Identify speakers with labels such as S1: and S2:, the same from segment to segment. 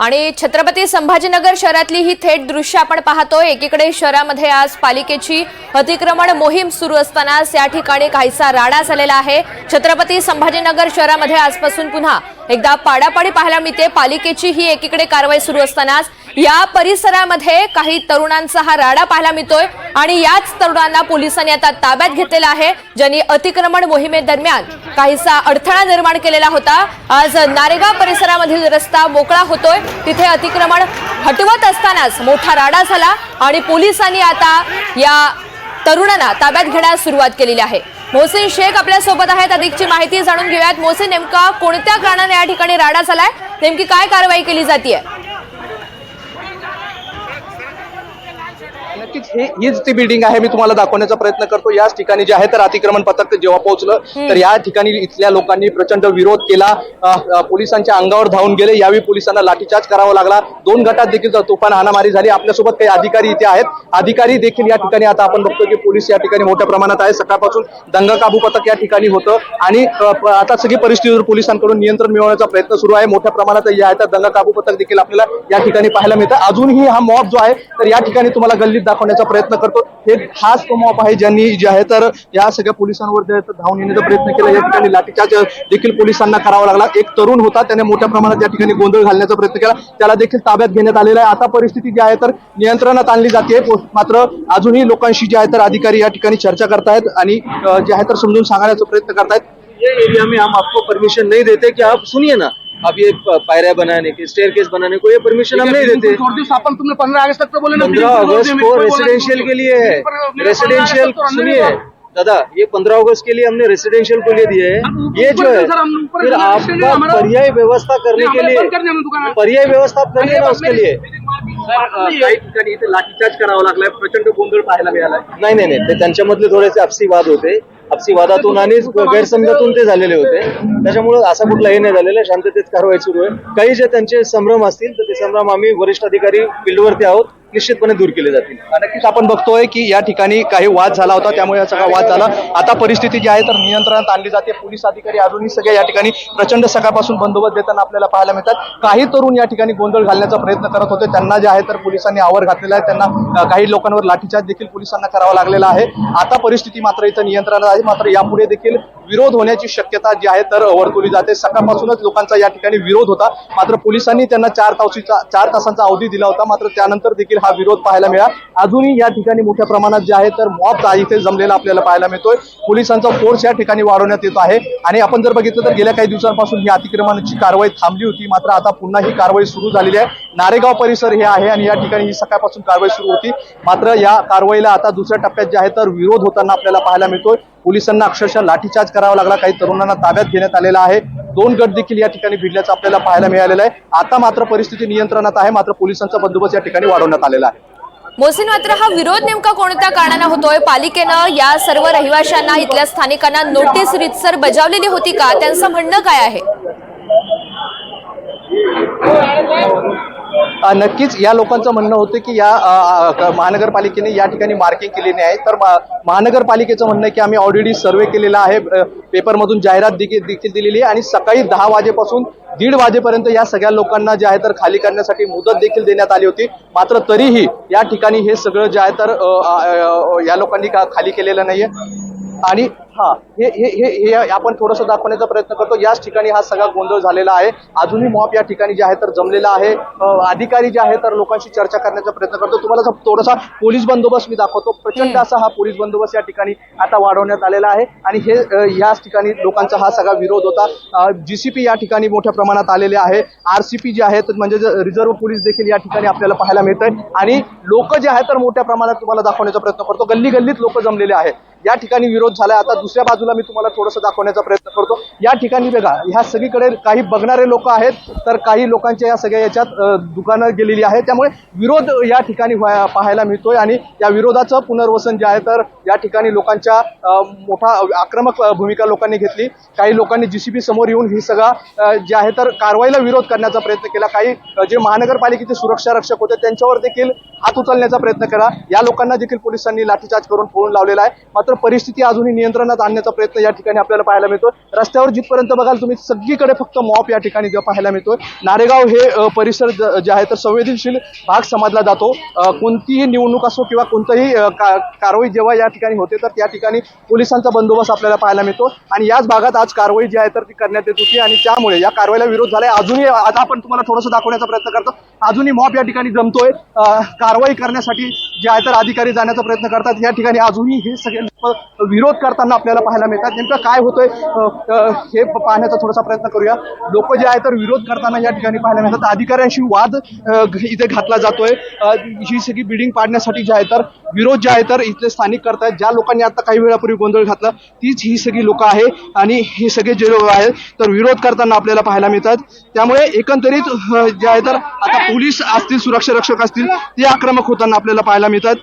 S1: आणि छत्रपती संभाजीनगर शहरातली ही थेट दृश्य आपण पाहतोय. एकीकडे शहरामध्ये आज पालिकेची अतिक्रमण मोहीम सुरू असतानाच या ठिकाणी काहीसा राडा झालेला आहे. छत्रपती संभाजीनगर शहरामध्ये आजपासून पुन्हा एकदा पाडापाडी पाहायला मिळते. पालिकेची ही एकीकडे कारवाई सुरू असतानाच या परिसरामध्ये काही तरुणांचा हा राडा पाहायला मिळतोय आणि याच तरुणांना पोलिसांनी आता ताब्यात घेतलेला आहे ज्यांनी अतिक्रमण मोहिमेदरम्यान काहीसा अडथळा निर्माण केलेला होता. आज नारेगाव परिसरामधील रस्ता मोकळा होतोय. तिथे अतिक्रमण हटवत असतानाच मोठा राडा झाला आणि पोलिसांनी आता या तरुणांना ताब्यात घेण्यास सुरुवात केलेली आहे. मोहसिन शेख आपल्यासोबत आहेत. अधिकची माहिती जाणून घेऊयात. मोहसिन नेमका कोणत्या कारणाने या ठिकाणी राडा झालाय? नेमकी काय कारवाई केली जाते
S2: it हे हीच ती बिल्डिंग आहे मी तुम्हाला दाखवण्याचा प्रयत्न करतो. याच ठिकाणी जे आहे तर अतिक्रमण पथक जेव्हा पोहोचलं तर या ठिकाणी इथल्या लोकांनी प्रचंड विरोध केला. पोलिसांच्या अंगावर धावून गेले. यावेळी पोलिसांना लाठीचार्ज करावा लागला. दोन गटात देखील तुफान हाणामारी झाली. आपल्यासोबत काही अधिकारी इथे आहेत. अधिकारी देखील या ठिकाणी आता आपण बघतो की पोलीस या ठिकाणी मोठ्या प्रमाणात आहे. सकाळपासून दंगा काबू पथक या ठिकाणी होतं. आणि आता सगळी परिस्थितीवर पोलिसांकडून नियंत्रण मिळवण्याचा प्रयत्न सुरू आहे. मोठ्या प्रमाणात तर दंगा काबू पथक देखील आपल्याला या ठिकाणी पाहायला मिळतं. अजूनही हा मॉब जो आहे तर या ठिकाणी तुम्हाला गल्लीत दाखवण्याचा प्रयत्न करतो. हे हाच तो मॉप आहे ज्यांनी जे आहे तर या सगळ्या पोलिसांवर धावून येण्याचा प्रयत्न केला. या ठिकाणी लाठीचार्ज देखील पोलिसांना करावा लागला. एक तरुण होता त्याने मोठ्या प्रमाणात या ठिकाणी गोंधळ घालण्याचा प्रयत्न केला. त्याला देखील ताब्यात घेण्यात आलेला आहे. आता परिस्थिती जी आहे तर नियंत्रणात आणली जाते. मात्र अजूनही लोकांशी जे आहे तर अधिकारी या ठिकाणी चर्चा करतायत आणि जे आहे तर समजून सांगण्याचा प्रयत्न करतायत.
S3: एरिया में हम आपको परमिशन नहीं देते कि आप सुनिए ना। अब ये पायरा बनाने की स्टेयर केस बनाने को ये परमिशन हम नहीं देते।
S4: तुमने पंद्रह अगस्त तक तो बोले
S3: पंद्रह अगस्त को रेसिडेंशियल के लिए है। रेसिडेंशियल सुनिए दादा ये पंद्रह अगस्त के लिए हमने रेसिडेंशियल को लिए दिए है। ये जो है फिर आपका पर्याय व्यवस्था करने के लिए पर्याय व्यवस्था आप करिए ना उसके लिए।
S2: इथे लाठीचार्ज करावा लागलाय प्रचंड गोंधळ पाहायला मिळालाय
S3: नाही नाही नाही ते त्यांच्यामधले थोडेसे आपसी वाद होते. आपसी वादातून आणि गैरसमजातून ते झालेले होते. त्याच्यामुळे असा कुठला हे नाही. झालेला शांततेत कारवाई सुरू आहे. काही जे त्यांचे संभ्रम असतील तर ते संभ्रम आम्ही वरिष्ठ अधिकारी फिल्डवरती आहोत. निश्चितपणे दूर केले जातील.
S2: नक्कीच आपण बघतोय की या ठिकाणी काही वाद झाला होता त्यामुळे हा सगळा वाद झाला. आता परिस्थिती जी आहे तर नियंत्रणात आणली जाते. पोलीस अधिकारी अजूनही सगळे या ठिकाणी प्रचंड सकाळपासून बंदोबस्त देताना आपल्याला पाहायला मिळतात. काही तरुण या ठिकाणी गोंधळ घालण्याचा प्रयत्न करत होते. त्यांना जे आहे तर पोलिसांनी आवर घातलेला आहे. त्यांना काही लोकांवर लाठीचार्ज देखील पोलिसांना करावा लागलेला आहे. आता परिस्थिती मात्र इथं नियंत्रणात आहे. मात्र यापुढे देखील विरोध होण्याची शक्यता जी आहे तर वर्तवली जाते. सकाळपासूनच लोकांचा या ठिकाणी विरोध होता. मात्र पोलिसांनी त्यांना चार तासाचा चार तासांचा अवधी दिला होता. मात्र त्यानंतर देखील हा विरोध पाहायला मिळाला. अजूनही या ठिकाणी मोठ्या प्रमाणात जे आहे तर मॉब इथे जमलेला आपल्याला पाहायला मिळतोय. पोलिसांचा फोर्स या ठिकाणी वाढवण्यात येतो आहे. आणि आपण जर बघितलं तर गेल्या काही दिवसांपासून ही अतिक्रमणाची कारवाई थांबली होती. मात्र आता पुन्हा ही कारवाई सुरू झालेली आहे. नारेगाव परिसर हे आहे आणि या ठिकाणी ही सकाळपासून कारवाई सुरू होती. मात्र या कारवाईला आता दुसऱ्या टप्प्यात जे आहे तर विरोध होताना आपल्याला पाहायला मिळतोय. पोलिसांना अक्षरशः लाठीचार्ज करावा लागला. काही तरुणांना ताब्यात घेण्यात आलेला आहे. दोन गट देखील या ठिकाणी भिडल्याचं आपल्याला पाहायला मिळालेलं आहे. आता मात्र परिस्थिती नियंत्रणात आहे. मात्र पोलिसांचा बंदोबस्त या ठिकाणी वाढवण्यात आलेला आहे.
S1: मोहसिन मात्र हा विरोध नेमका कोणत्या कारणाने होतोय? पालिकेनं या सर्व रहिवाशांना इथल्या स्थानिकांना नोटीस रितसर बजावलेली होती का? त्यांचं म्हणणं काय आहे?
S2: नक्कीच या लोकांचं म्हणणं होतं की या महानगरपालिकेने या ठिकाणी मार्किंग केलेली आहे. तर महानगरपालिकेचं म्हणणं आहे की आम्ही ऑलरेडी सर्वे केलेला आहे. पेपरमधून जाहिरात देखील देखील दिलेली आहे. आणि सकाळी दहा वाजेपासून दीड वाजेपर्यंत या सगळ्या लोकांना जे आहे तर खाली करण्यासाठी मुदत देखील देण्यात आली होती. मात्र तरीही या ठिकाणी हे सगळं जे आहे तर या लोकांनी खाली केलेलं नाहीये. आणि हा हे हे हे आपण थोडंसं दाखवण्याचा प्रयत्न करतो. याच ठिकाणी हा सगळा गोंधळ झालेला आहे. अजूनही मॉप या ठिकाणी जे आहे तर जमलेला आहे. अधिकारी जे आहे तर लोकांशी चर्चा करण्याचा प्रयत्न करतो. तुम्हाला थोडासा पोलीस बंदोबस्त मी दाखवतो. प्रचंड असा हा पोलीस बंदोबस्त या ठिकाणी आता वाढवण्यात आलेला आहे. आणि हे याच ठिकाणी लोकांचा हा सगळा विरोध होता. जीसीपी या ठिकाणी मोठ्या प्रमाणात आलेले आहे. आरसीपी जे आहेत म्हणजे रिझर्व्ह पोलीस देखील या ठिकाणी आपल्याला पाहायला मिळत आहे आणि लोक जे आहेत तर मोठ्या प्रमाणात तुम्हाला दाखवण्याचा प्रयत्न करतो. गल्ली गल्लीत लोक जमलेले आहेत या ठिकाणी विरोध झालाय. आता दुसऱ्या बाजूला मी तुम्हाला थोडंसं दाखवण्याचा प्रयत्न करतो. या ठिकाणी बघा ह्या सगळीकडे काही बघणारे लोक आहेत तर काही लोकांच्या या सगळ्या याच्यात दुकानं गेलेली आहेत. त्यामुळे विरोध या ठिकाणी व्हाय- पाहायला मिळतोय आणि या विरोधाचं पुनर्वसन जे आहे तर या ठिकाणी लोकांच्या मोठा आक्रमक भूमिका लोकांनी घेतली. काही लोकांनी जीसीबी समोर येऊन ही सगळा जे आहे तर कारवाईला विरोध करण्याचा प्रयत्न केला. काही जे महानगरपालिकेचे सुरक्षा रक्षक होते त्यांच्यावर देखील हात उचलण्याचा प्रयत्न केला या लोकांना देखील पोलिसांनी लाठीचार्ज करून फोडून लावलेला आहे. मात्र परिस्थिती अजूनही नियंत्रणात आणण्याचा प्रयत्न या ठिकाणी आपल्याला पाहायला मिळतो रस्त्यावर जिथपर्यंत बघाल तुम्ही सगळीकडे फक्त मॉप या ठिकाणी पाहायला मिळतोय. नारेगाव हे परिसर जे आहे तर संवेदनशील भाग समजला जातो. कोणतीही निवडणूक असो किंवा कोणतंही कारवाई जेव्हा या ठिकाणी होते तर त्या ठिकाणी पोलिसांचा बंदोबस्त आपल्याला पाहायला मिळतो. आणि याच भागात आज कारवाई जी आहे तर ती करण्यात येत होती. आणि त्यामुळे या कारवाईला विरोध झालाय. अजूनही आता आपण तुम्हाला थोडंसं दाखवण्याचा प्रयत्न करतो. अजूनही मॉप या ठिकाणी जमतोय. कारवाई करण्यासाठी जे आहे तर अधिकारी जाण्याचा प्रयत्न करतात या ठिकाणी अजूनही हे सगळे लोक विरोध करताना आपल्याला पाहायला मिळतात. नेमकं काय होतंय हे पाहण्याचा थोडासा प्रयत्न करूया. लोक जे आहे तर विरोध करताना या ठिकाणी पाहायला मिळतात अधिकाऱ्यांशी वाद इथे घातला जातोय. ही सगळी बिल्डिंग पाडण्यासाठी जे आहे तर विरोध जे आहे तर इथले स्थानिक करतायत ज्या लोकांनी आता काही वेळापूर्वी गोंधळ घातला तीच ही सगळी लोक आहे आणि हे सगळे जे लोक आहेत तर विरोध करताना आपल्याला पाहायला मिळतात. त्यामुळे एकंदरीत जे आहे तर आता पोलीस असतील सुरक्षा रक्षक असतील ते आक्रमक होताना आपल्याला पाहायला मिळतात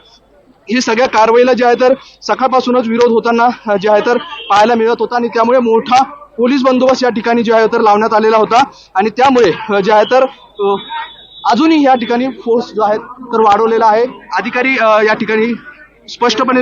S2: ही सगळ्या कारवाईला जे आहे तर सकाळपासूनच विरोध होताना जे आहे तर पाहायला मिळत होता आणि त्यामुळे मोठा पोलीस बंदोबस्त या ठिकाणी जे आहे तर लावण्यात आलेला होता. आणि त्यामुळे जे आहे तर अजूनही या ठिकाणी फोर्स जो आहे तर वाढवलेला आहे. अधिकारी या ठिकाणी स्पष्टपणे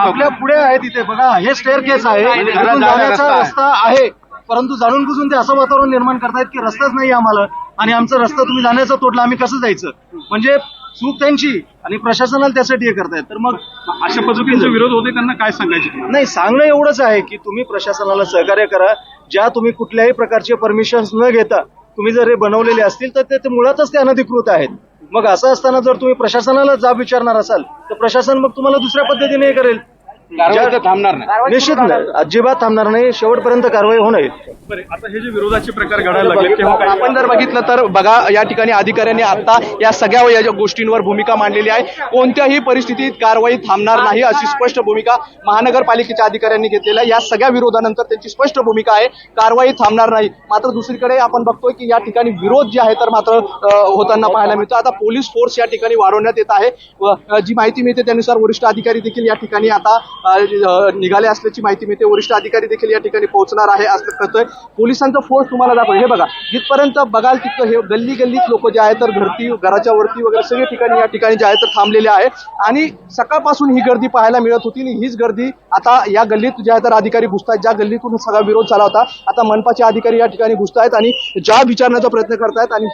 S3: आपल्या पुढे आहे तिथे बघा हे स्टेअर केस आहे जाण्याचा रस्ता आहे. परंतु जाणून बुजून ते असं वातावरण निर्माण करतायत की रस्ताच नाही आम्हाला आणि आमचा रस्ता तुम्ही जाण्याचा तोडला आम्ही कसं जायचं? म्हणजे चूक त्यांची आणि प्रशासनाला त्यासाठी हे करतायत. तर मग
S4: अशा पद्धतीचे विरोध होते त्यांना काय सांगायचे
S3: नाही सांगणं एवढंच आहे की तुम्ही प्रशासनाला सहकार्य करा. ज्या तुम्ही कुठल्याही प्रकारचे परमिशन न घेता तुम्ही जर हे बनवलेले असतील तर ते ते मुळातच ते अनधिकृत आहेत. मग असं असताना जर तुम्ही प्रशासनाला जाब विचारणार असाल तर प्रशासन मग तुम्हाला दुसऱ्या पद्धतीने हे करेल.
S4: थांबणार नाही.
S3: निश्चित नाही. अजिबात थांबणार नाही. शेवटपर्यंत कारवाई होणार.
S4: बरे आता हे जे विरोधाचे प्रकार घडायला लागले तेव्हा काय
S2: आपण जर बघितलं तर बघा या ठिकाणी अधिकाऱ्यांनी आता या सगळ्या या गोष्टींवर भूमिका मांडलेली आहे. कोणत्याही परिस्थितीत कारवाई थांबणार नाही अशी स्पष्ट भूमिका महानगरपालिकेच्या अधिकाऱ्यांनी घेतलेली आहे. या सगळ्या विरोधानंतर त्यांची स्पष्ट भूमिका आहे. कारवाई थांबणार नाही. मात्र दुसरीकडे आपण बघतोय की या ठिकाणी विरोध जे आहे तर मात्र होताना पाहायला मिळतो. आता पोलीस फोर्स या ठिकाणी वाढवण्यात येत आहे. जी माहिती मिळते त्यानुसार वरिष्ठ अधिकारी देखील या ठिकाणी आता निघाले असल्याची माहिती मिळते. वरिष्ठ अधिकारी देखील या ठिकाणी पोहोचणार आहे असं कळतंय. पोलिसांचा फोर्स तुम्हाला दाखव हे बघा जिथपर्यंत बघाल तिथं हे गल्ली गल्लीत लोक जे आहेत तर घरती घराच्या वरती वगैरे सगळे ठिकाणी या ठिकाणी जे आहे तर थांबलेले आहे. आणि सकाळपासून ही गर्दी पाहायला मिळत होती आणि हीच गर्दी आता या गल्लीत जे आहे तर अधिकारी घुसतायत. ज्या गल्लीतून सगळा विरोध झाला होता आता मनपाचे अधिकारी या ठिकाणी घुसतायत आणि जाब विचारण्याचा प्रयत्न करतायत आणि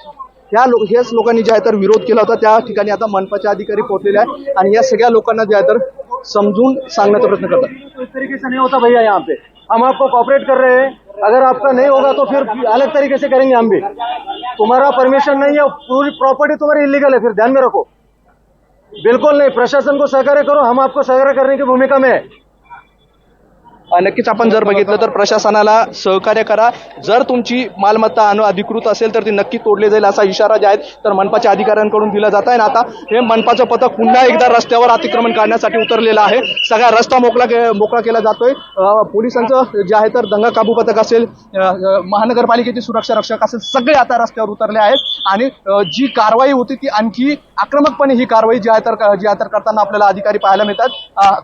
S2: ह्या लोक हेच लोकांनी जे आहे तर विरोध केला होता. त्या ठिकाणी आता मनपाचे अधिकारी पोहोचलेले आहे आणि या सगळ्या लोकांना जे आहे तर समजून सांगण्याचा प्रयत्न करतात.
S3: इस तरीके से नहीं होता भैया यहाँ पे. हम आपको कॉपरेट कर रहे हैं. अगर आपका नहीं होगा तो फिर अलग तरीके से करेंगे हम भी. तुम्हारा परमिशन नहीं है पूरी प्रॉपर्टी तुम्हारी इलीगल है. फिर ध्यान में रखो. बिल्कुल नहीं. प्रशासन को सहकार्य करो. हम आपको सहकार्य करने की भूमिका में है.
S2: नक्कीच आपण जर बघितलं तर प्रशासनाला सहकार्य करा. जर तुमची मालमत्ता अधिकृत असेल तर ती नक्की तोडली जाईल असा इशारा जे आहेत तर मनपाच्या अधिकाऱ्यांकडून दिला जात आहे. आता हे मनपाचं पथक पुन्हा एकदा रस्त्यावर अतिक्रमण काढण्यासाठी उतरलेलं आहे. सगळा रस्ता मोकळा मोकळा केला जातोय. पोलिसांचं जे आहे तर दंगा काबू पथक असेल महानगरपालिकेचे सुरक्षा रक्षक असेल सगळे आता रस्त्यावर उतरले आहेत. आणि जी कारवाई होती ती आणखी आक्रमकपणे ही कारवाई जी आहे तर जी आहे तर करताना आपल्याला अधिकारी पाहायला मिळतात.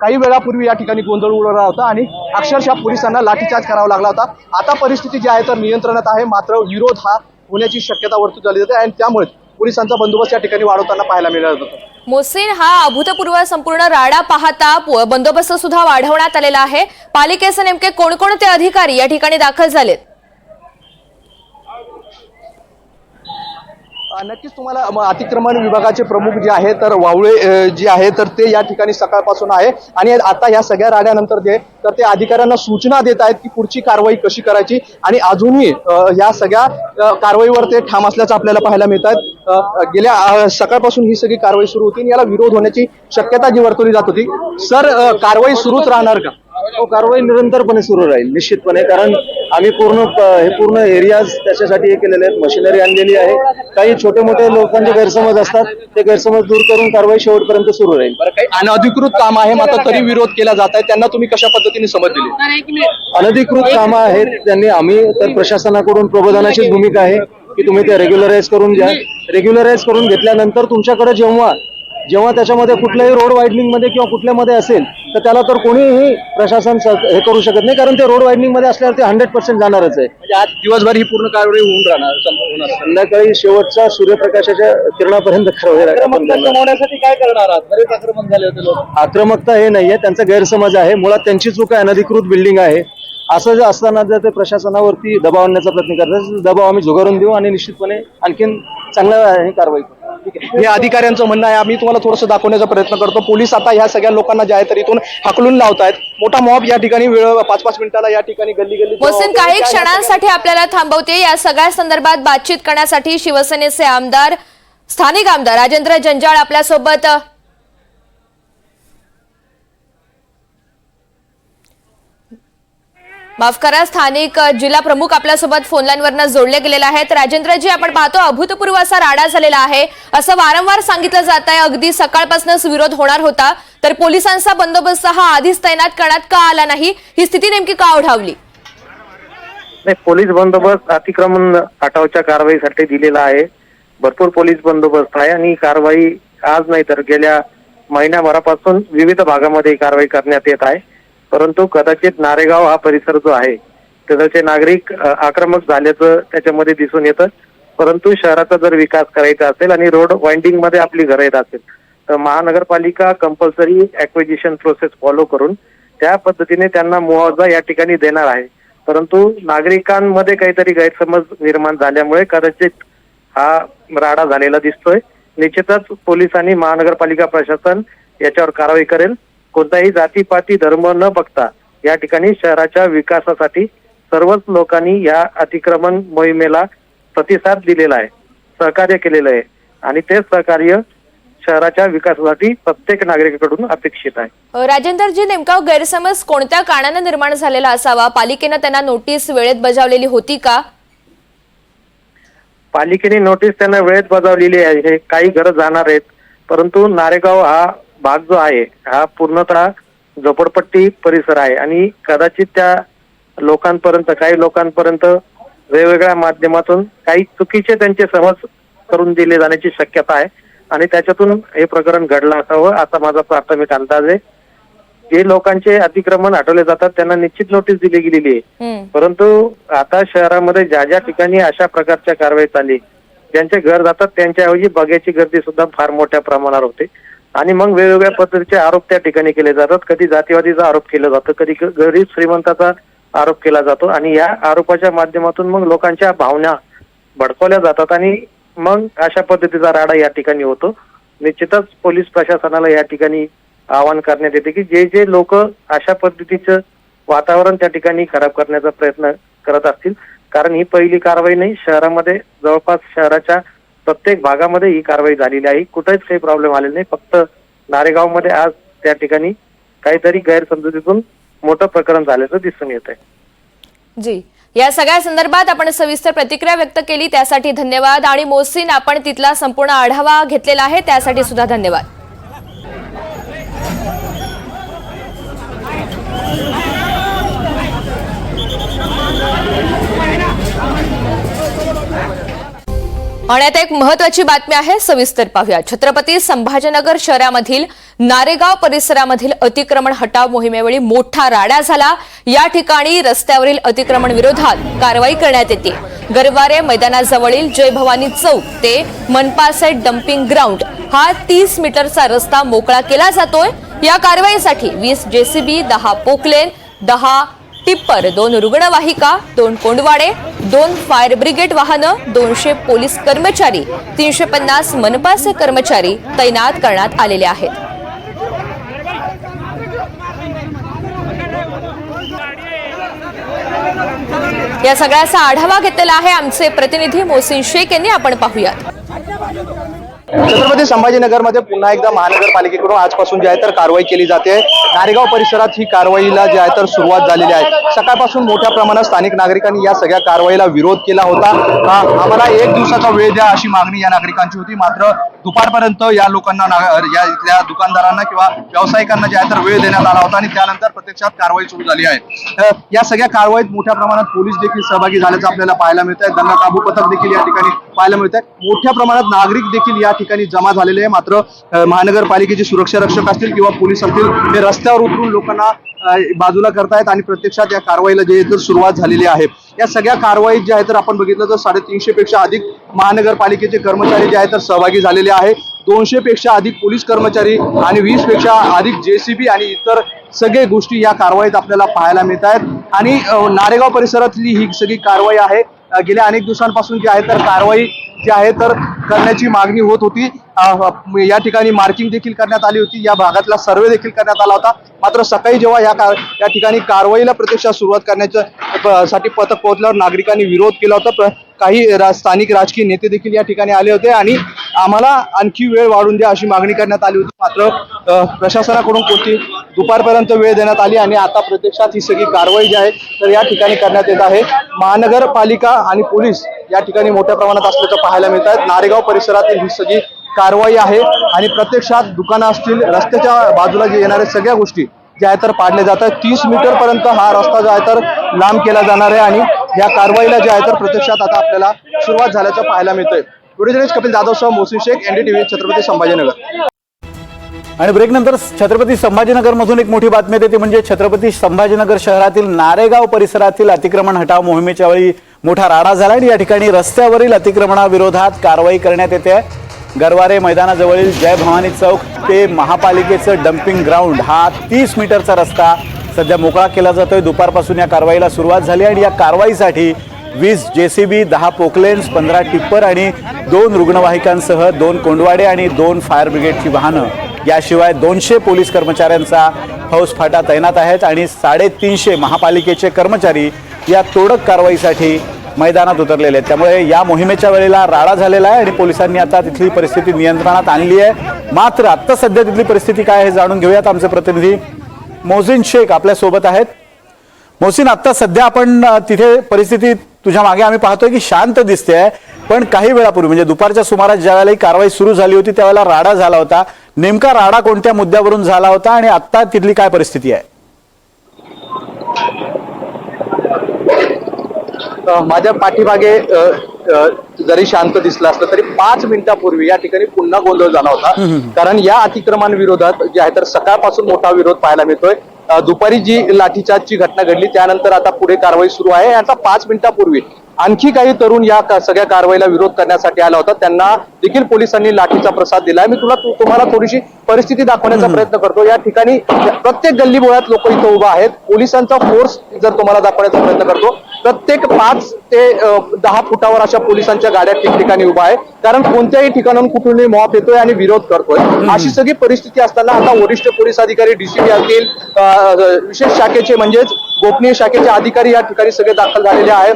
S2: काही वेळापूर्वी या ठिकाणी गोंधळ उडवला होता आणि अक्षरशः पोलिसांना लाठीचार्ज करावा लागला होता. आता परिस्थिती जी आहे तर नियंत्रणात आहे. मात्र विरोध हा होण्याची शक्यता वर्तू झाली जाते आणि त्यामुळे पोलिसांचा बंदोबस्त या ठिकाणी वाढवताना पाहायला मिळत होता.
S1: मोसीन हा अभूतपूर्व संपूर्ण राडा पाहता बंदोबस्त सुद्धा वाढवण्यात आलेला आहे. पालिकेचे नेमके कोणकोणते अधिकारी या ठिकाणी दाखल झालेत?
S2: नक्कीच तुम्हाला अतिक्रमण विभागाचे प्रमुख जे आहे तर वावळे जे आहे तर ते या ठिकाणी सकाळपासून आहे. आणि आता या सगळ्या राड्यानंतर जे तर ते अधिकाऱ्यांना सूचना देत आहेत की पुढची कारवाई कशी करायची. आणि अजूनही या सगळ्या कारवाईवर ते ठाम असल्याचं आपल्याला पाहायला मिळत आहेत. गेल्या सकाळपासून ही सगळी कारवाई सुरू होती आणि याला विरोध होण्याची शक्यता जी वर्तवली जात होती. सर कारवाई सुरूच राहणार का?
S3: हो कारवाई निरंतरपणे सुरू राहील निश्चितपणे. कारण आम्ही पूर्ण हे पूर्ण एरियाज त्याच्यासाठी हे केलेले आहेत. मशिनरी आणलेली आहे. काही छोटे मोठे लोकांचे गैरसमज असतात. ते गैरसमज दूर करून कारवाई शेवटपर्यंत सुरू राहील.
S2: बरं काही अनधिकृत काम आहे मात्र तरी विरोध केला जात आहे. त्यांना तुम्ही कशा पद्धतीने समज दिली?
S3: अनधिकृत कामं आहेत त्यांनी. आम्ही तर प्रशासनाकडून प्रबोधनाची भूमिका आहे की तुम्ही ते रेग्युलराईज करून घ्या. रेग्युलराईज करून घेतल्यानंतर तुमच्याकडे जेव्हा जेव्हा त्याच्यामध्ये कुठल्याही रोड वायडनिंगमध्ये किंवा कुठल्यामध्ये असेल तर त्याला तर कोणीही प्रशासन हे करू शकत नाही कारण ते रोड वायडनिंगमध्ये असल्यावर ते हंड्रेड पर्सेंट जाणारच आहे.
S2: म्हणजे आज दिवसभर ही पूर्ण कारवाई होऊन राहणार संपूर्ण
S3: संध्याकाळी शेवटच्या सूर्यप्रकाशाच्या किरणापर्यंत.
S2: कमवण्यासाठी काय करणार आहात? बरेच आक्रमण झाले होते लोक.
S3: आक्रमकता हे नाहीये त्यांचा गैरसमज आहे. मुळात त्यांची चूक आहे अनधिकृत बिल्डिंग आहे. असं जर असताना जर ते प्रशासनावरती दबाव आणण्याचा प्रयत्न करतात दबाव आम्ही झुगारून देऊ आणि निश्चितपणे आणखीन चांगल्या हे कारवाई करू.
S2: हे अधिकाऱ्यांचं म्हणणं आहे आम्ही तुम्हाला थोडंसं दाखवण्याचा प्रयत्न करतो. पोलीस आता ह्या सगळ्या लोकांना जे आहे तर इथून हाकलून लावतायत. मोठा मॉब या ठिकाणी वेळ पाच पाच मिनिटाला या ठिकाणी गल्ली गल्ली
S1: मोहसिन काही क्षणांसाठी आपल्याला थांबवते. या सगळ्या संदर्भात बातचीत करण्यासाठी शिवसेनेचे आमदार स्थानिक आमदार राजेंद्र जंजाळ आपल्यासोबत. माफ करा स्थानिक जिल्हा प्रमुख आपल्यासोबत फोन लाईनवरनं जोडले गेलेले आहेत. राजेंद्रजी आपण पाहतो अभूतपूर्व असा राडा झालेला आहे. असं वारंवार सांगितलं जात आहे. अगदी सकाळपासूनच विरोध होणार होता. तर पोलिसांचा बंदोबस्त हा आधीच तैनात करण्यात का आला नाही? ही स्थिती नेमकी का ओढावली?
S5: नाही पोलीस बंदोबस्त अतिक्रमण हटावच्या कारवाईसाठी दिलेला आहे. भरपूर पोलीस बंदोबस्त आहे आणि कारवाई आज नाही तर गेल्या महिन्याभरापासून विविध भागामध्ये कारवाई करण्यात येत आहे. परंतु कदाचित नारेगाव हा परिसर जो आहे त्याचे नागरिक आक्रमक झाल्याचं त्याच्यामध्ये दिसून येतं. परंतु शहराचा जर विकास करायचा असेल आणि रोड वाइंडिंगमध्ये आपली घरं येत असेल तर महानगरपालिका कंपल्सरी ऍक्विजिशन प्रोसेस फॉलो करून त्या पद्धतीने त्यांना मुआवजा या ठिकाणी देणार आहे. परंतु नागरिकांमध्ये काहीतरी गैरसमज निर्माण झाल्यामुळे कदाचित हा राडा झालेला दिसतोय. निश्चितच पोलिसांनी महानगरपालिका प्रशासन याच्यावर कारवाई करेल. कोणताही जातीपाती धर्म न बघता या ठिकाणी शहराच्या विकासासाठी सर्वच लोकांनी या अतिक्रमण मोहिमेला प्रतिसाद दिलेला आहे सहकार्य केलेलं आहे. आणि ते सहकार्य शहराच्या विकासासाठी प्रत्येक नागरिकाकडून अपेक्षित आहे.
S1: राजेंद्रजी नेमका गैरसमज कोणत्या कारणानं निर्माण झालेला असावा? पालिकेनं त्यांना नोटीस वेळेत बजावलेली होती का?
S5: पालिकेने नोटीस त्यांना वेळेत बजावलेली आहे हे काही घरं जाणार आहेत. परंतु नारेगाव हा भाग जो आहे हा पूर्णतः झोपडपट्टी परिसर आहे. आणि कदाचित त्या लोकांपर्यंत काही लोकांपर्यंत वेगवेगळ्या माध्यमातून काही चुकीचे त्यांचे समज करून दिले जाण्याची शक्यता आहे. आणि त्याच्यातून हे प्रकरण घडलं असावं असा माझा प्राथमिक अंदाज आहे. जे लोकांचे अतिक्रमण हटवले जातात त्यांना निश्चित नोटीस दिली गेलेली आहे. परंतु आता शहरामध्ये ज्या ज्या ठिकाणी अशा प्रकारच्या कारवाई चालली ज्यांचे घर जातात त्यांच्याऐवजी बघ्याची गर्दी सुद्धा फार मोठ्या प्रमाणावर होते. आणि मग वेगवेगळ्या पद्धतीचे आरोप त्या ठिकाणी केले जातात. कधी जातीवादीचा आरोप केला जातो कधी गरीब श्रीमंताचा आरोप केला जातो. आणि या आरोपाच्या माध्यमातून मग लोकांच्या भावना भडकवल्या जातात आणि मग अशा पद्धतीचा राडा या ठिकाणी होतो. निश्चितच पोलीस प्रशासनाला या ठिकाणी आवाहन करण्यात येते की जे जे लोक अशा पद्धतीचं वातावरण त्या ठिकाणी खराब करण्याचा प्रयत्न करत असतील. कारण ही पहिली कारवाई नाही. शहरामध्ये जवळपास शहराच्या प्रत्येक भागामध्ये ही कारवाई झालेली आहे. कुठेच काही प्रॉब्लेम आलेला नाही. फक्त नारेगावमध्ये आज त्या ठिकाणी काहीतरी गैरसमजुतीतून मोठं प्रकरण झाल्याचं दिसून येत आहे.
S1: जी. या सगळ्या संदर्भात आपण सविस्तर प्रतिक्रिया व्यक्त केली. त्यासाठी धन्यवाद आणि मोहसिन आपण तिथला संपूर्ण आढावा घेतलेला आहे. त्यासाठी सुद्धा धन्यवाद. आणि आता एक महत्वाची बातमी आहे सविस्तर पाहूया. छत्रपती संभाजीनगर शहरामधील नारेगाव परिसरामधील अतिक्रमण हटाव मोहिमेवेळी मोठा राडा झाला. या ठिकाणी रस्त्यावरील अतिक्रमण विरोधात कारवाई करण्यात येते. गरवारे मैदानाजवळील जय भवानी चौक ते मनपासेट डम्पिंग ग्राउंड हा तीस मीटरचा रस्ता मोकळा केला जातोय. या कारवाईसाठी वीस जेसीबी दहा पोकलेन दहा टिप्पर दोन रुग्णवाहिका दोन कोंडवाडे दोन फायर ब्रिगेड वाहनं दोनशे पोलीस कर्मचारी तीनशे पन्नास मनपाचे कर्मचारी तैनात करण्यात आलेले आहेत. या सगळ्याचा आढावा घेतलेला आहे आमचे प्रतिनिधी मोहसिन शेख यांनी. आपण पाहूयात.
S2: छत्रपती संभाजीनगरमध्ये पुन्हा एकदा महानगरपालिकेकडून आजपासून जे आहे तर कारवाई केली जाते. नारेगाव परिसरात ही कारवाईला जे आहे तर सुरुवात झालेली आहे. सकाळपासून मोठ्या प्रमाणात स्थानिक नागरिकांनी या सगळ्या कारवाईला विरोध केला होता. आम्हाला एक दिवसाचा वेळ द्या अशी मागणी या नागरिकांची होती. मात्र दुपारपर्यंत या लोकांना या इथल्या दुकानदारांना किंवा व्यावसायिकांना जे आहे तर वेळ देण्यात आला होता आणि त्यानंतर प्रत्यक्षात कारवाई सुरू झाली आहे. या सगळ्या कारवाईत मोठ्या प्रमाणात पोलीस देखील सहभागी झाल्याचं आपल्याला पाहायला मिळत आहे दंगा काबू पथक देखील या ठिकाणी पाहायला मिळत आहे मोठ्या प्रमाणात नागरिक देखील या ठिकाणी ठिकाणी जमा झालेले आहे. मात्र महानगरपालिकेचे सुरक्षा रक्षक असतील किंवा पोलीस असतील हे रस्त्यावर उतरून लोकांना बाजूला करतायत आणि प्रत्यक्षात या कारवाईला जे तर सुरुवात झालेली आहे. या सगळ्या कारवाईत जे आहे तर आपण बघितलं तर साडेतीनशे पेक्षा अधिक महानगरपालिकेचे कर्मचारी जे आहे तर सहभागी झालेले आहे. दोनशे पेक्षा अधिक पोलीस कर्मचारी आणि वीसपेक्षा अधिक जेसीबी आणि इतर सगळे गोष्टी या कारवाईत आपल्याला पाहायला मिळत आहेत आणि नारेगाव परिसरातली ही सगळी कारवाई आहे. गेल्या अनेक दिवसांपासून जी आहे तर कारवाई जे आहे तर करण्याची मागणी होत होती. या ठिकाणी मार्किंग देखील करण्यात आली होती. या भागातला सर्वे देखील करण्यात आला होता. मात्र सकाळी जेव्हा या का- या ठिकाणी कारवाईला प्रत्यक्षात सुरुवात करण्याच्या साठी पथक पोहोचल्यावर नागरिकांनी विरोध केला होता. काही रा- स्थानिक राजकीय नेते देखील या ठिकाणी आले होते आणि आम्हाला आणखी वेळ वाढून द्या अशी मागणी करण्यात आली होती. मात्र प्रशासनाकडून कोणती दुपारपर्यंत वेळ देण्यात आली आणि आता प्रत्यक्षात ही सगळी कारवाई जी आहे तर या ठिकाणी करण्यात येत आहे. महानगरपालिका आणि पोलीस या ठिकाणी मोठ्या प्रमाणात असल्याचं पाहायला मिळत आहेत नारेगाव परिसरातील ही सगळी कारवाई आहे आणि प्रत्यक्षात दुकानं असतील रस्त्याच्या बाजूला जे येणाऱ्या सगळ्या गोष्टी ज्या आहे तर पाडल्या जातात. तीस मीटर पर्यंत हा रस्ता जो आहे तर लांब केला जाणार आहे आणि या कारवाईला जे आहे तर प्रत्यक्षात आता आपल्याला सुरुवात झाल्याचं पाहायला मिळतंय. व्हिडिओ कपिल जाधवसह मोसी शेख एनडीटीव्ही छत्रपती संभाजीनगर.
S6: आणि ब्रेक नंतर छत्रपती संभाजीनगर मधून एक मोठी बातमी येते ती म्हणजे छत्रपती संभाजीनगर शहरातील नारेगाव परिसरातील अतिक्रमण हटाव मोहिमेच्या वेळी मोठा राडा झाला आणि या ठिकाणी रस्त्यावरील अतिक्रमणाविरोधात कारवाई करण्यात येते. गरवारे मैदानाजवळील जय भवानी चौक ते महापालिकेचं डम्पिंग ग्राउंड हा तीस मीटरचा रस्ता सध्या मोकळा केला जातोय. दुपारपासून या कारवाईला सुरुवात झाली आणि या कारवाईसाठी वीस जे सी बी दहा पोकलेन्स पंधरा टिप्पर आणि दोन रुग्णवाहिकांसह दोन कोंडवाडे आणि दोन फायर ब्रिगेडची वाहनं. याशिवाय दोनशे पोलीस कर्मचाऱ्यांचा फौजफाटा तैनात आहेत आणि साडेतीनशे महापालिकेचे कर्मचारी या तोडक कारवाईसाठी मैदानात उतरलेले आहेत. त्यामुळे या मोहिमेच्या वेळेला राडा झालेला आहे आणि पोलिसांनी आता तिथली परिस्थिती नियंत्रणात आणली आहे. मात्र आत्ता सध्या तिथली परिस्थिती काय आहे हे जाणून घेऊयात आमचे प्रतिनिधी मोहसिन शेख आपल्यासोबत आहेत. मोहसिन आत्ता सध्या आपण तिथे परिस्थिती तुझ्या मागे आम्ही पाहतोय की शांत दिसते आहे. पण काही वेळापूर्वी म्हणजे दुपारच्या सुमारास ज्या वेळेला ही कारवाई सुरू झाली होती त्यावेळेला राडा झाला होता. नेमका राडा कोणत्या मुद्द्यावरून झाला होता आणि आत्ता तिथली काय परिस्थिती आहे?
S2: माझ्या पाठीमागे जरी शांत दिसलं असलं तरी पाच मिनिटापूर्वी या ठिकाणी पुन्हा गोंधळ झाला होता. कारण या अतिक्रमण विरोधात जे आहे तर सकाळपासून मोठा विरोध पाहायला मिळतोय. दुपारी जी लाठीचार्जची घटना घडली त्यानंतर आता पुढे कारवाई सुरू आहे. आता पाच मिनिटापूर्वी आणखी काही तरुण या का- सगळ्या कारवाईला विरोध करण्यासाठी आला होता. त्यांना देखील पोलिसांनी लाठीचा प्रसाद दिलाय. मी तुला तुम्हाला थोडीशी परिस्थिती दाखवण्याचा प्रयत्न करतो. या ठिकाणी प्रत्येक गल्लीबोळ्यात लोक इथं उभा आहेत. पोलिसांचा फोर्स जर तुम्हाला दाखवण्याचा प्रयत्न करतो प्रत्येक पाच ते दहा फुटावर अशा पोलिसांच्या गाड्या ठिकठिकाणी उभा आहे कारण कोणत्याही ठिकाणाहून कुठूनही मॉप येतोय आणि विरोध करतोय. अशी सगळी परिस्थिती असताना आता वरिष्ठ पोलीस अधिकारी डीसीपी असतील विशेष शाखेचे म्हणजेच गोपनीय शाखेचे अधिकारी या ठिकाणी सगळे दाखल झालेले आहेत.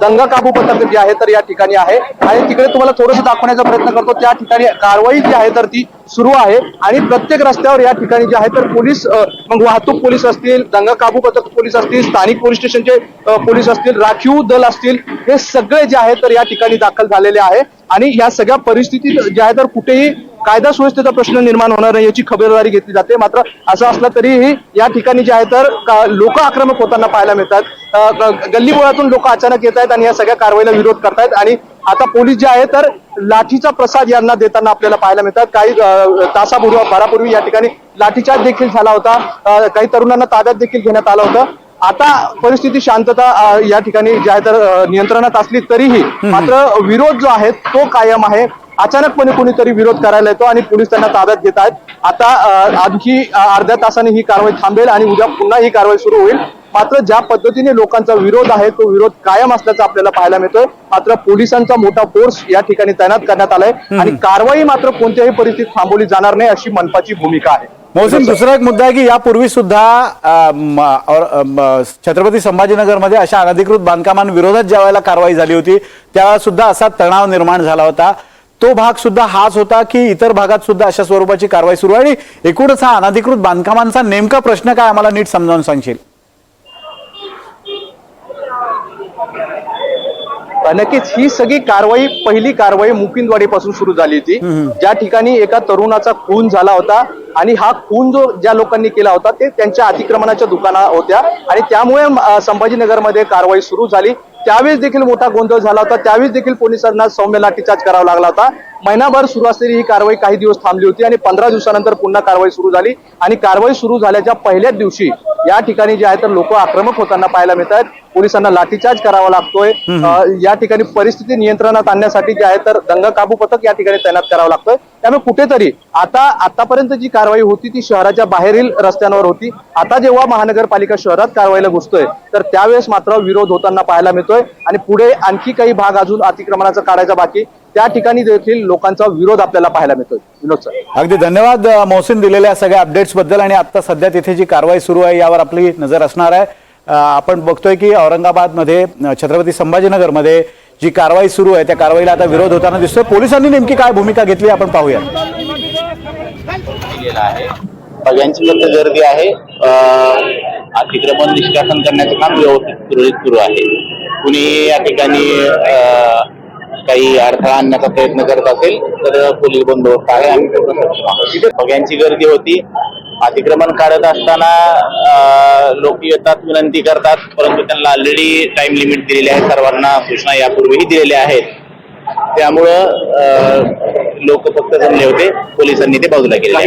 S2: दंगा काबू पथक जे आहे तर या ठिकाणी आहे. आणि तिकडे तुम्हाला थोडंसं दाखवण्याचा प्रयत्न करतो त्या ठिकाणी कारवाई जी आहे तर ती सुरू आहे. आणि प्रत्येक रस्त्यावर या ठिकाणी जे आहे तर पोलीस मग वाहतूक पोलीस असतील दंगा काबू पथक पोलीस असतील स्थानिक पोलीस स्टेशनचे पोलीस असतील राखीव दल असतील हे सगळे जे आहे तर या ठिकाणी दाखल झालेले आहे. आणि या सगळ्या परिस्थितीत जे आहे तर कुठेही कायदा सुव्यवस्थेचा प्रश्न निर्माण होणार नाही याची खबरदारी घेतली जाते. मात्र असं असलं तरीही या ठिकाणी जे आहे तर लोक आक्रमक होताना पाहायला मिळतात. गल्लीबोळातून लोक अचानक येत आहेत आणि या सगळ्या कारवाईला विरोध करतायत. आणि आता पोलीस जे आहे तर लाठीचा प्रसाद यांना देताना आपल्याला पाहायला मिळतात. काही तासापूर्वी भरापूर्वी या ठिकाणी लाठीचार्ज देखील झाला होता. काही तरुणांना ताब्यात देखील घेण्यात आलं होतं. आता परिस्थिती शांतता या ठिकाणी जी आहे तर नियंत्रणात असली तरीही मात्र विरोध जो आहे तो कायम आहे. अचानकपणे कोणीतरी विरोध करायला येतो आणि पोलीस त्यांना ताब्यात घेत आहेत. आता आणखी अर्ध्या तासाने ही कारवाई थांबेल आणि उद्या पुन्हा ही कारवाई सुरू होईल. मात्र ज्या पद्धतीने लोकांचा विरोध आहे तो विरोध कायम असल्याचं आपल्याला पाहायला मिळतोय. मात्र पोलिसांचा मोठा फोर्स या ठिकाणी तैनात करण्यात आलाय. आणि कारवाई मात्र कोणत्याही परिस्थितीत थांबवली जाणार नाही अशी मनपाची भूमिका आहे.
S6: मोहसिन दुसरा एक मुद्दा आहे की यापूर्वी सुद्धा छत्रपती संभाजीनगरमध्ये अशा अनधिकृत बांधकामांविरोधात ज्या वेळेला कारवाई झाली होती त्यावेळेला सुद्धा असा तणाव निर्माण झाला होता. तो भाग सुद्धा हाच होता की इतर भागात सुद्धा अशा स्वरूपाची कारवाई सुरू आहे आणि एकूणच हा अनधिकृत बांधकामांचा नेमका प्रश्न काय आम्हाला नीट समजावून सांगशील?
S2: नक्कीच. ही सगळी कारवाई पहिली कारवाई मुकिंदवाडीपासून सुरू झाली होती. ज्या ठिकाणी एका तरुणाचा खून झाला होता. आणि हा खून जो ज्या लोकांनी केला होता ते त्यांच्या अतिक्रमणाच्या दुकाना होत्या. आणि त्यामुळे संभाजीनगरमध्ये कारवाई सुरू झाली. त्यावेळेस देखील मोठा गोंधळ झाला होता. त्यावेळेस देखील पोलिसांना सौम्य लाठीचार्ज करावा लागला होता. महिनाभर सुरू असलेली ही कारवाई काही दिवस थांबली होती आणि पंधरा दिवसानंतर पुन्हा कारवाई सुरू झाली. आणि कारवाई सुरू झाल्याच्या पहिल्याच दिवशी या ठिकाणी जे आहे तर लोक आक्रमक होताना पाहायला मिळत आहेत पोलिसांना लाठीचार्ज करावा लागतोय. या ठिकाणी परिस्थिती नियंत्रणात आणण्यासाठी जे आहे तर दंगा काबू पथक या ठिकाणी तैनात करावं लागतोय. त्यामुळे कुठेतरी आता आतापर्यंत जी कारवाई होती ती शहराच्या बाहेरील रस्त्यांवर होती. आता जेव्हा महानगरपालिका शहरात कारवाईला घुसतोय तर त्यावेळेस मात्र विरोध होताना पाहायला मिळतोय. आणि पुढे आणखी काही भाग अजून अतिक्रमणाचा काढायचा बाकी. त्या ठिकाणी देखील लोकांचा विरोध आपल्याला पाहायला मिळतोय. विनोद सर.
S6: अगदी धन्यवाद मोहसिन दिलेल्या सगळ्या अपडेट्सबद्दल आणि आता सध्या तिथे जी कारवाई सुरू आहे यावर आपली नजर असणार आहे. आपण बघतोय की औरंगाबादमध्ये छत्रपती संभाजीनगरमध्ये जी कारवाई सुरू आहे त्या कारवाईला आता विरोध होताना दिसतोय. पोलिसांनी नेमकी काय भूमिका घेतली आपण पाहूया.
S7: सगळ्यांची फक्त गर्दी आहे. अतिक्रमण निष्कासन करण्याचं काम व्यवस्थित सुरळीत सुरू आहे. कुणी या ठिकाणी काही अडथळा आणण्याचा प्रयत्न करत असेल तर पोलीस बंदोबस्त आहे. तिथे सगळ्यांची गर्दी होती. अतिक्रमण काढत असताना लोक येतात विनंती करतात परंतु त्यांना ऑलरेडी टाइम लिमिट दिलेली आहे. सर्वांना सूचना यापूर्वीही दिलेल्या आहेत. त्यामुळं लोक फक्त जमले होते. पोलिसांनी ते बाजूला केले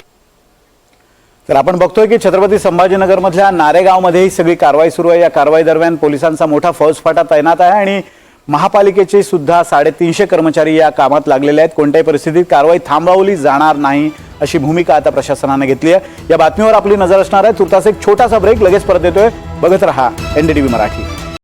S6: तर आपण बघतोय की छत्रपती संभाजीनगरमधल्या नारेगावमध्ये ही सगळी कारवाई सुरू आहे. या कारवाई दरम्यान पोलिसांचा मोठा फौजफाटा तैनात आहे आणि महापालिकेचे सुद्धा साडेतीनशे कर्मचारी या कामात लागलेले आहेत. कोणत्याही परिस्थितीत कारवाई थांबवली जाणार नाही अशी भूमिका आता प्रशासनाने घेतली आहे. या बातमीवर आपली नजर असणार आहे. तुर्तास एक छोटासा ब्रेक लगेच परत येतोय. बघत रहा एनडीटीव्ही मराठी.